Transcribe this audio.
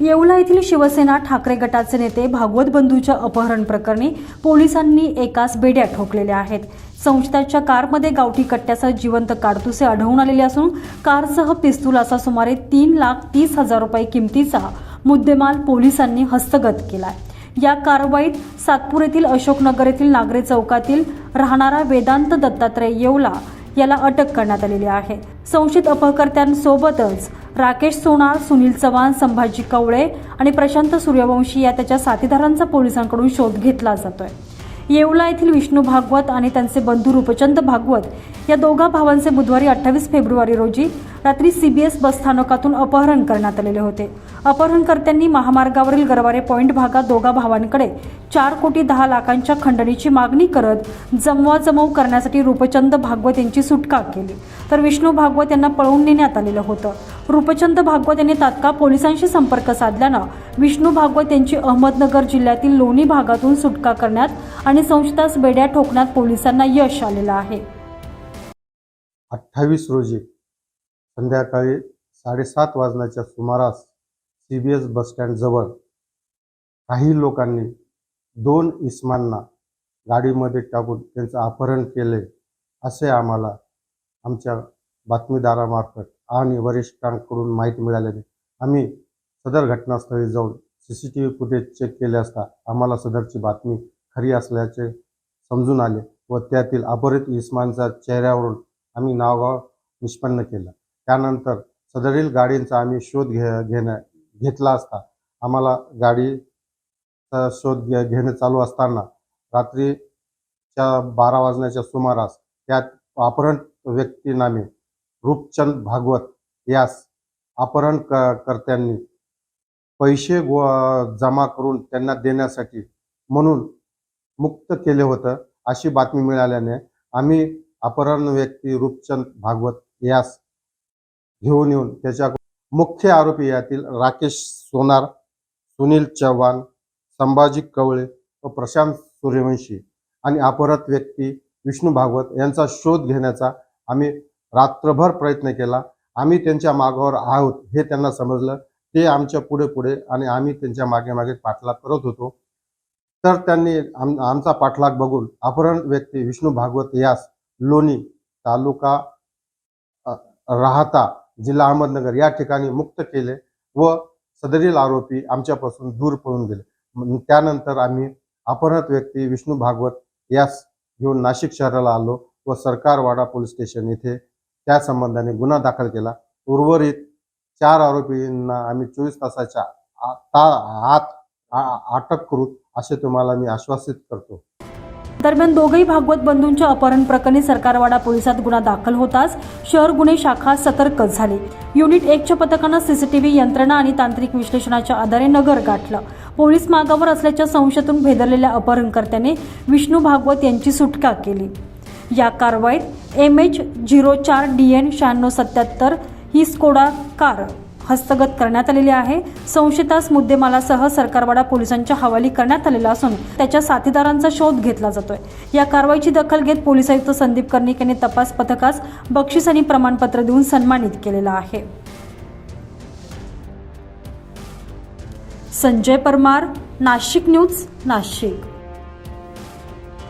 येवला येथील शिवसेना ठाकरे गटाचे नेते भागवत बंधूच्या अपहरण प्रकरणी पोलिसांनी एकास बेड्या ठोकलेल्या आहेत. संशयाच्या कारमध्ये गावठी कट्ट्यासह जिवंत काडतुसे आढळून आलेले असून कारसह पिस्तूल असा सुमारे तीन लाख तीस हजार रुपये किमतीचा मुद्देमाल पोलिसांनी हस्तगत केला या कारवाईत सातपूर येथील अशोकनगर येथील नागरे चौकातील राहणारा वेदांत दत्तात्रय येवला याला अटक करण्यात आलेली आहे. संशयित अपहकर्त्यांसोबतच राकेश सोनार सुनील चव्हाण संभाजी कवळे आणि प्रशांत सूर्यवंशी या त्याच्या साथीदारांचा पोलिसांकडून शोध घेतला जातोय. येवला येथील विष्णू भागवत आणि त्यांचे बंधू रूपचंद भागवत या दोघा भावांचे बुधवारी अठ्ठावीस फेब्रुवारी रोजी रात्री सीबीएस बसस्थानकातून अपहरण करण्यात आलेले होते. अपहरणकर्त्यांनी महामार्गावरील गरवारे पॉईंट भागात दोघा भावांकडे चार कोटी दहा लाखांच्या खंडणीची मागणी करत जमवाजमव करण्यासाठी रूपचंद भागवत यांची सुटका केली. तर विष्णू भागवत यांना पळवून नेण्यात आलेलं होतं. रूपचंद भागवत यांनी तात्काळ पोलिसांशी संपर्क साधल्यानं विष्णू भागवत यांची अहमदनगर जिल्ह्यातील लोणी भागातून सुटका करण्यात आणि संशयास बेड्या ठोकण्यात पोलिसांना यश आलेलं आहे. अठ्ठावीस रोजी संध्याकाळी साडेसात वाजण्याच्या सुमारास सी बी एस बसस्टँडजवळ काही लोकांनी दोन इस्मांना गाडीमध्ये टाकून त्यांचं अपहरण केले असे आम्हाला आमच्या बातमीदारामार्फत आणि वरिष्ठांकडून माहिती मिळाल्याने आम्ही सदर घटनास्थळी जाऊन C C T V footage check केले असता आम्हाला सदरची बातमी खरी असल्याचे समजून आले व त्यातील अपहरित इस्मानच्या चेहऱ्यावरून आम्ही नावगाव निष्पन्न केलं. त्यानंतर सदरील गाडींचा आम्ही शोध घे घेण्या घेतला असता आम्हाला गाडीचा शोध घे घेणं चालू असताना रात्रीच्या बारा वाजण्याच्या सुमारास त्यात अपहरण व्यक्ती नामे रूपचंद भागवत यास अपहरण क कर्त्यांनी पैसे गो जमा करून त्यांना देण्यासाठी म्हणून मुक्त केले होतं अशी बातमी मिळाल्याने आम्ही अपहरण व्यक्ती रूपचंद भागवत यास घेऊन येऊन त्याच्या मुख्य आरोपी यातील राकेश सोनार सुनील चव्हाण संभाजी कवळे व प्रशांत सूर्यवंशी आणि अपहरत व्यक्ती विष्णू भागवत यांचा शोध घेण्याचा आम्ही रात्रभर प्रयत्न केला. आम्ही त्यांच्या मागावर आहोत हे त्यांना समजलं. ते आमच्या पुढे पुढे आणि आम्ही त्यांच्या मागे मागे पाठलाग करत होतो. तर त्यांनी आम आमचा पाठलाग बघून अपहरण व्यक्ती विष्णू भागवत यास लोणी तालुका राहता जिल्हा अहमदनगर या ठिकाणी मुक्त केले व सदरील आरोपी आमच्यापासून दूर पळून गेले. त्यानंतर आम्ही अपहरत व्यक्ती विष्णू भागवत यास घेऊन नाशिक शहराला आलो व सरकारवाडा पोलीस स्टेशन येथे त्या संबंधाने गुन्हा दाखल केला. उर्वरित चार आरोपींना आम्ही चोवीस तासाच्या आत अटक करू असे तुम्हाला मी आश्वासित करतो. दरम्यान दोघेही भागवत बंधूंच्या अपहरण प्रकरणी सरकारवाडा पोलिसात गुन्हा दाखल होताच शहर गुन्हे शाखा सतर्क झाली. युनिट एकच्या पथकानं सीसीटीव्ही यंत्रणा आणि तांत्रिक विश्लेषणाच्या आधारे नगर गाठलं. पोलीस मागावर असल्याच्या संशयातून भेदरलेल्या अपहरणकर्त्याने विष्णू भागवत यांची सुटका केली. या कारवाईत एम एच झिरो चार डी एन शहाण्णव सत्याहत्तर ही स्कोडा कार हस्तगत करण्यात आलेली आहे. संशयितास मुद्देमालासह सरकारवाडा पोलिसांच्या हवाली करण्यात आलेला असून त्याच्या साथीदारांचा शोध घेतला जातोय. या कारवाईची दखल घेत पोलीस आयुक्त संदीप कर्णिक यांनी तपास पथकास बक्षीस आणि प्रमाणपत्र देऊन सन्मानित केलेला आहे. संजय परमार नाशिक न्यूज नाशिक.